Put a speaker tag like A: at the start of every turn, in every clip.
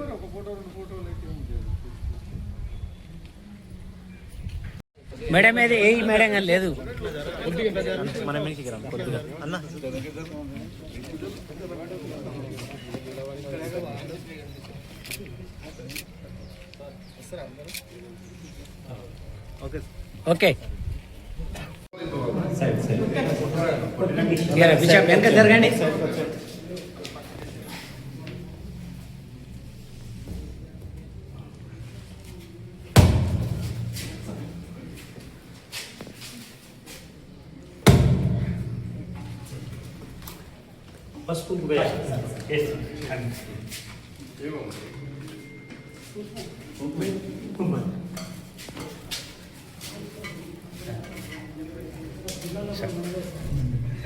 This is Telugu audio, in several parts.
A: మరి ఒక ఫోటో రెండు ఫోటోలు అయితే?
B: మేడం ఏది? ఏ మేడం కానీ లేదు.
C: మన మీదకి రా కొద్దిగా అన్న ఓకే
B: బిషప్ వెనక జరగండి.
C: పసుపు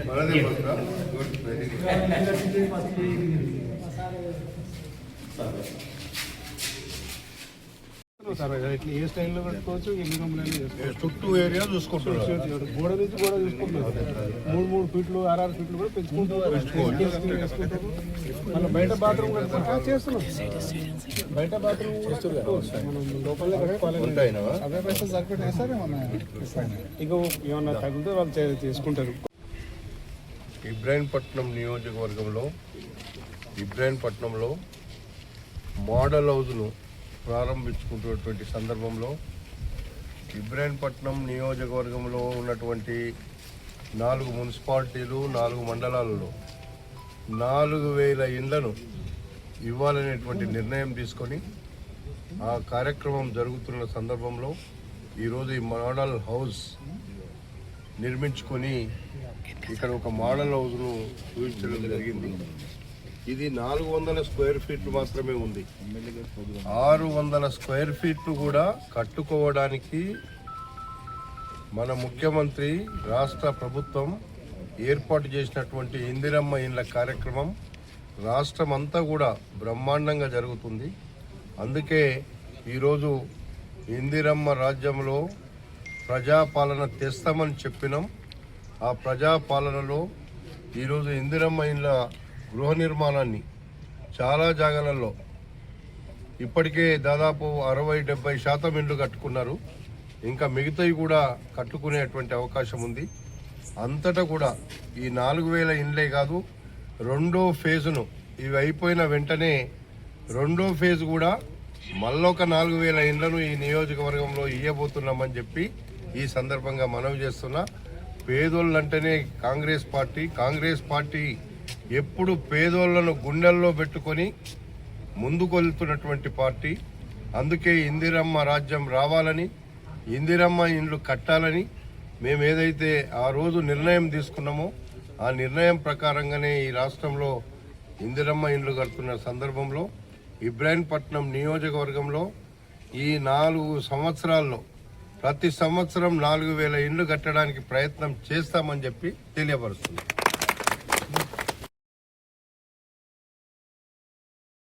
D: మనదే పక్కన గుడ్ వెరీ గుడ్
A: sir ఇట్లా ఏ స్టైల్లో పెట్టుకోవచ్చు ఎన్ని చేసుకోవచ్చు.
D: చుట్టూ ఏరియా చూసుకుంటున్నారు
A: గోడ నుంచి గోడ చూసుకుంటున్నారు మూడు మూడు ఫీట్లు ఆరు ఆరు ఫీట్లు కూడా పెంచుకుంటూ వేసుకుంటారు మళ్ళీ బయట బాత్రూమ్ కట్టుకుంటా చేస్తున్నాం. బయట బాత్రూమ్ లోపలే అవే పైసలు సరిపెట్టే సార్ ఏమన్నా ఇక ఏమన్నా తగిలితే వాళ్ళు చే- చేసుకుంటారు.
D: ఇబ్రాహీంపట్నం నియోజకవర్గంలో ఇబ్రాహీంపట్నంలో మోడల్ హౌస్ను ప్రారంభించుకుంటున్నటువంటి సందర్భంలో ఇబ్రాహీంపట్నం నియోజకవర్గంలో ఉన్నటువంటి నాలుగు మున్సిపాలిటీలు నాలుగు మండలాలలో నాలుగు వేల ఇండ్లను ఇవ్వాలనేటువంటి నిర్ణయం తీసుకొని ఆ కార్యక్రమం జరుగుతున్న సందర్భంలో ఈరోజు ఈ మోడల్ హౌస్ నిర్మించుకొని ఇక్కడ ఒక మోడల్ హౌస్ను చూపించడం జరిగింది. ఇది నాలుగు వందల స్క్వేర్ ఫీట్లు మాత్రమే ఉంది. ఆరు వందల స్క్వేర్ ఫీట్లు కూడా కట్టుకోవడానికి మన ముఖ్యమంత్రి రాష్ట్ర ప్రభుత్వం ఏర్పాటు చేసినటువంటి ఇందిరమ్మ ఇండ్ల కార్యక్రమం రాష్ట్రం అంతా కూడా బ్రహ్మాండంగా జరుగుతుంది. అందుకే ఈరోజు ఇందిరమ్మ రాజ్యంలో ప్రజాపాలన తెస్తామని చెప్పినాం. ఆ ప్రజాపాలనలో ఈరోజు ఇందిరమ్మ ఇండ్ల గృహ నిర్మాణాన్ని చాలా జాగాలలో ఇప్పటికే దాదాపు అరవై డెబ్బై శాతం ఇండ్లు కట్టుకున్నారు. ఇంకా మిగతావి కూడా కట్టుకునేటువంటి అవకాశం ఉంది. అంతటా కూడా ఈ నాలుగు వేల ఇండ్లే కాదు రెండో ఫేజును ఇవి అయిపోయిన వెంటనే రెండో ఫేజ్ కూడా మళ్ళొక నాలుగు వేల ఇండ్లను ఈ నియోజకవర్గంలో ఇయ్యబోతున్నామని చెప్పి ఈ సందర్భంగా మనవి చేస్తున్నా. పేదోళ్ళంటేనే కాంగ్రెస్ పార్టీ కాంగ్రెస్ పార్టీ ఎప్పుడు పేదోళ్ళను గుండెల్లో పెట్టుకొని ముందుకు వెళ్తున్నటువంటి పార్టీ. అందుకే ఇందిరమ్మ రాజ్యం రావాలని ఇందిరమ్మ ఇండ్లు కట్టాలని మేము ఏదైతే ఆ రోజు నిర్ణయం తీసుకున్నామో ఆ నిర్ణయం ప్రకారంగానే ఈ రాష్ట్రంలో ఇందిరమ్మ ఇండ్లు కడుతున్న సందర్భంలో ఇబ్రాహీంపట్నం నియోజకవర్గంలో ఈ నాలుగు సంవత్సరాల్లో ప్రతి సంవత్సరం నాలుగు వేల ఇండ్లు కట్టడానికి ప్రయత్నం చేస్తామని చెప్పి తెలియపరుస్తుంది